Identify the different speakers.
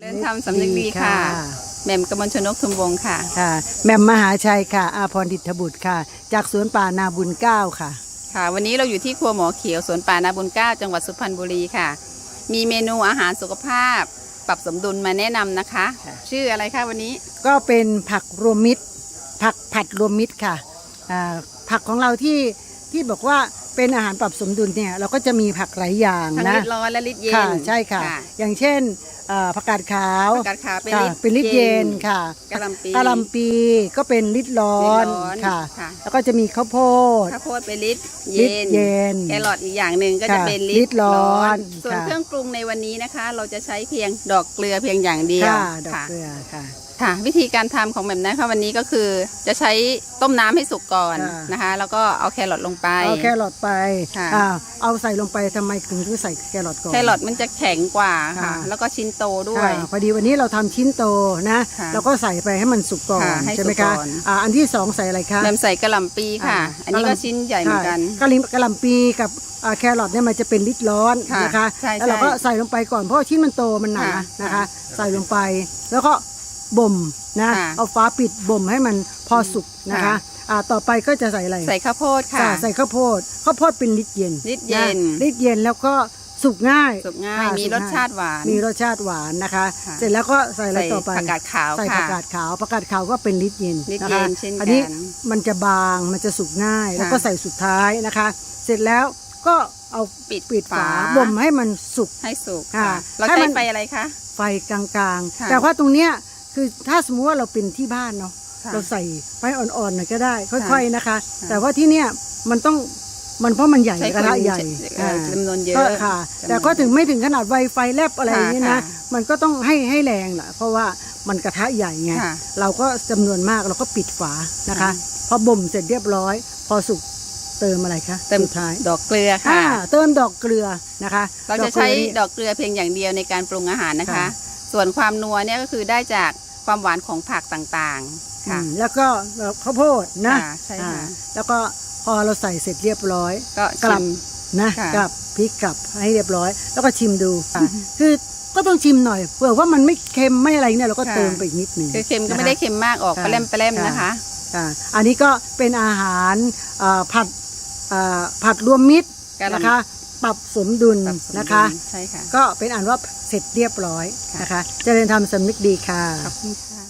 Speaker 1: เริ่มทำสำนึกดีค่ะ แหม่มกมลชนกทุมวงศ์ค่ะ
Speaker 2: ค่ะแหม่มมหาชัยค่ะ อาพรดิษฐบุตรค่ะ จากสวนป่านาบุญเก้าค่ะ
Speaker 1: ค่ะ วันนี้เราอยู่ที่ครัวหมอเขียวสวนป่านาบุญเกล้าจังหวัดสุพรรณบุรีค่ะ มีเมนูอาหารสุขภาพ ปรับสมดุลมาแนะนำนะคะ
Speaker 2: ค่ะ
Speaker 1: ชื่ออะไรคะวันนี้
Speaker 2: ก็เป็นผักรวมมิตร ผักผัดรวมมิตรค่ะอ่าผักของเราที่ที่บอกว่า เป็นอาหารปรับสมดุลเนี่ยเราก็จะมีผักหลายอย่าง
Speaker 1: ทั้ง
Speaker 2: นะ
Speaker 1: ลิดร้อนและลิดเย็น
Speaker 2: ค่ะใช่ค่ะ อย่างเช่นเอ่อผักกาดขาว
Speaker 1: ผักกาดขาวเป็น
Speaker 2: ค่ะ
Speaker 1: ลิด
Speaker 2: เป็นลิตรเย็นค่ะ
Speaker 1: กะหล่ำปี
Speaker 2: กะหล่ำปีก็เป็นลิตรร้อน
Speaker 1: ลิตรร้อน
Speaker 2: ค่ะ
Speaker 1: ค่ะ
Speaker 2: แล้วก็จะมีข้าวโพด
Speaker 1: ข้าวโพดเป็นลิด
Speaker 2: ลิ
Speaker 1: เย็
Speaker 2: ตร
Speaker 1: น
Speaker 2: เย็น
Speaker 1: แครอทอีกอย่างหนึ่งก็จะ
Speaker 2: ค่ะ
Speaker 1: เป็น
Speaker 2: ลิ
Speaker 1: ลิ
Speaker 2: ตรร้อน
Speaker 1: ส่วน
Speaker 2: ค่ะ
Speaker 1: เครื่องปรุงในวันนี้นะคะ เราจะใช้เพียงดอกเกลือเพียงอย่างเดียว
Speaker 2: ค่ะดอก
Speaker 1: ค่ะ
Speaker 2: เกลือค่ะ
Speaker 1: ค่ะวิธีการทำของแบบนะคะวันนี้ก็คือจะใช้ ต้มน้ำให้สุกก่อน
Speaker 2: ค่ะ
Speaker 1: นะคะ แล้วก็เอาแครอทลงไป
Speaker 2: เอาแครอทไป
Speaker 1: ค่ะ
Speaker 2: อ่าเอาใส่ลงไปทำไมถึงต้องใส่แครอทก่อน
Speaker 1: แครอทมันจะแข็งกว่าค่ะ
Speaker 2: ค่ะ
Speaker 1: แล้วก็ชิ้นโตด้วย
Speaker 2: ค่ะพอดีวันนี้เราทำชิ้นโตนะ
Speaker 1: ค่ะ
Speaker 2: เราก็ใส่ไปให้มันสุกก่อน
Speaker 1: ค่ะให้
Speaker 2: ใช่ไหม
Speaker 1: สุก
Speaker 2: คะ
Speaker 1: ก่อน
Speaker 2: อ่าอันที่สองใส่อะไรคะ
Speaker 1: แหมมใส่กระหล่ำปีค่ะ
Speaker 2: อ่า
Speaker 1: อันนี้
Speaker 2: กะห
Speaker 1: ก็
Speaker 2: ล่ำ
Speaker 1: ชิ้นใหญ่เหมือนกัน
Speaker 2: กะหล่ำกะหล่ำปีกับอ่าแครอทเนี่ยมันจะเป็นลิตรร้อน
Speaker 1: ค่ะ
Speaker 2: นะคะ
Speaker 1: ใช่
Speaker 2: แล้วเราก็
Speaker 1: ใช่
Speaker 2: ใส่ลงไปก่อนเพราะว่าชิ้นมันโตมันหนา
Speaker 1: ค่ะ
Speaker 2: นะคะ ใส่ลงไปแล้วก็บ่มนะ
Speaker 1: ค่ะ
Speaker 2: เอาฟ้าปิดบ่มให้มัน พอสุกนะคะ
Speaker 1: ค่ะ
Speaker 2: อ่าต่อไปก็จะใส่อะไร
Speaker 1: ใส่ข้าวโพดค่ะ
Speaker 2: ค่ะใส่ข้าวโพดข้าวโพดเป็นลิตรเย็น
Speaker 1: ลิตรเย็น
Speaker 2: นะลิตรเย็นแล้วก็สุกง่าย
Speaker 1: สุกง่าย
Speaker 2: ค่ะ
Speaker 1: มี
Speaker 2: สุก
Speaker 1: รสชาติหวาน
Speaker 2: มีรสชาติหวานนะคะ
Speaker 1: ค่ะ
Speaker 2: เสร็จแล้วก็ใส่อะไร
Speaker 1: ใส่
Speaker 2: ต่อไป
Speaker 1: ผักกาดขาว
Speaker 2: ใส่
Speaker 1: ค่ะ
Speaker 2: ผักกาดขาวผักกาดขาวก็เป็นลิตรเย็น
Speaker 1: ลิตร
Speaker 2: นะ
Speaker 1: เย็
Speaker 2: คะ
Speaker 1: นเช่นกัน
Speaker 2: อันี้มันจะบางมันจะสุกง่าย แล้วก็
Speaker 1: ค่ะ
Speaker 2: ใส่สุดท้ายนะคะ เสร็จแล้วก็เอา
Speaker 1: ปิด
Speaker 2: ปิดฝา
Speaker 1: ฝา
Speaker 2: บ่มให้มันสุก
Speaker 1: ให้สุก
Speaker 2: ค่ะ
Speaker 1: ค่ะเรา
Speaker 2: ให้
Speaker 1: ใช้
Speaker 2: มัน
Speaker 1: ไฟอะไรคะ
Speaker 2: ไฟกลาง
Speaker 1: ค่ะ
Speaker 2: ๆแต่ว่าตรงเนี้ยคือถ้าสมมติว่าเราเป็นที่บ้านเนาะ
Speaker 1: ค่ะ
Speaker 2: เราใส่ไฟอ่อนๆหน่อยก็ได้ ค่
Speaker 1: ค่ะ
Speaker 2: อยๆนะคะ
Speaker 1: ค่ะ
Speaker 2: แต่ว่าที่เนี้ยมันต้องมันเพราะมันใหญ่
Speaker 1: ใช้
Speaker 2: กระทะใหญ่
Speaker 1: เอ่อ
Speaker 2: อ่า
Speaker 1: จำนวนเย
Speaker 2: ก็
Speaker 1: อะ
Speaker 2: ค่ะ
Speaker 1: จำนวน
Speaker 2: แต่ก็ถึงไม่ถึงขนาดไวไฟแลบอะไรอย่างนี้
Speaker 1: ค่ะ
Speaker 2: นะ
Speaker 1: ค่ะ
Speaker 2: มันก็ต้องให้ให้แรงแหละเพราะว่ามันกระทะใหญ่ไง
Speaker 1: ค่ะ
Speaker 2: เราก็จำนวนมากเราก็ปิดฝานะคะ
Speaker 1: ค่ะ
Speaker 2: พอบ่มเสร็จเรียบร้อย พอสุกเติมอะไรคะ
Speaker 1: เติม
Speaker 2: สุดท้าย
Speaker 1: ดอกเกลือ
Speaker 2: อ่า
Speaker 1: ค่ะ
Speaker 2: เติมดอกเกลือนะคะ
Speaker 1: เราจะ
Speaker 2: กก
Speaker 1: ใช้
Speaker 2: ลือนี่
Speaker 1: ดอกเกลือเพียงอย่างเดียวในการปรุงอาหารนะคะ
Speaker 2: ค่ะ
Speaker 1: ส่วนความนัวเนี่ยก็คือได้จากความหวานของผักต่างๆ ค่ะ
Speaker 2: อืมแล้วก็ข้าวโพดนะ
Speaker 1: ค่ะใช่ค่ะ
Speaker 2: อ่าแล้วก็พอเราใส่เสร็จเรียบร้อย
Speaker 1: ก็
Speaker 2: กลั
Speaker 1: ชิ
Speaker 2: บ
Speaker 1: ม
Speaker 2: นะ
Speaker 1: ค่ะ
Speaker 2: กลับพริกกลับให้เรียบร้อย แล้วก็ชิมดูคือก็ต้องชิมหน่อยเผื่อว่ามันไม่เค็มไม่อะไรเนี่ยเราก็
Speaker 1: ค่ะ
Speaker 2: เติมไปอีกนิดหนึ่ง
Speaker 1: คือเค็มก็
Speaker 2: นะคะ
Speaker 1: ไม่ได้เค็มมากออก
Speaker 2: ค่ะ
Speaker 1: แปร่มแปร่มๆนะคะ
Speaker 2: ค่ะอันนี้ก็เป็นอาหารเอ่อผัดเอ่อผัดรวมมิตร
Speaker 1: กะหล่ำ
Speaker 2: นะคะ ปรับสมดุล
Speaker 1: ปรับสมดุล
Speaker 2: นะคะ
Speaker 1: ใช่ค่ะ
Speaker 2: ก็เป็นอันว่าเสร็จเรียบร้อย
Speaker 1: ค่ะ
Speaker 2: นะคะ เจริญธรรมสำนึกดีค่ะ
Speaker 1: ขอบคุณค่ะ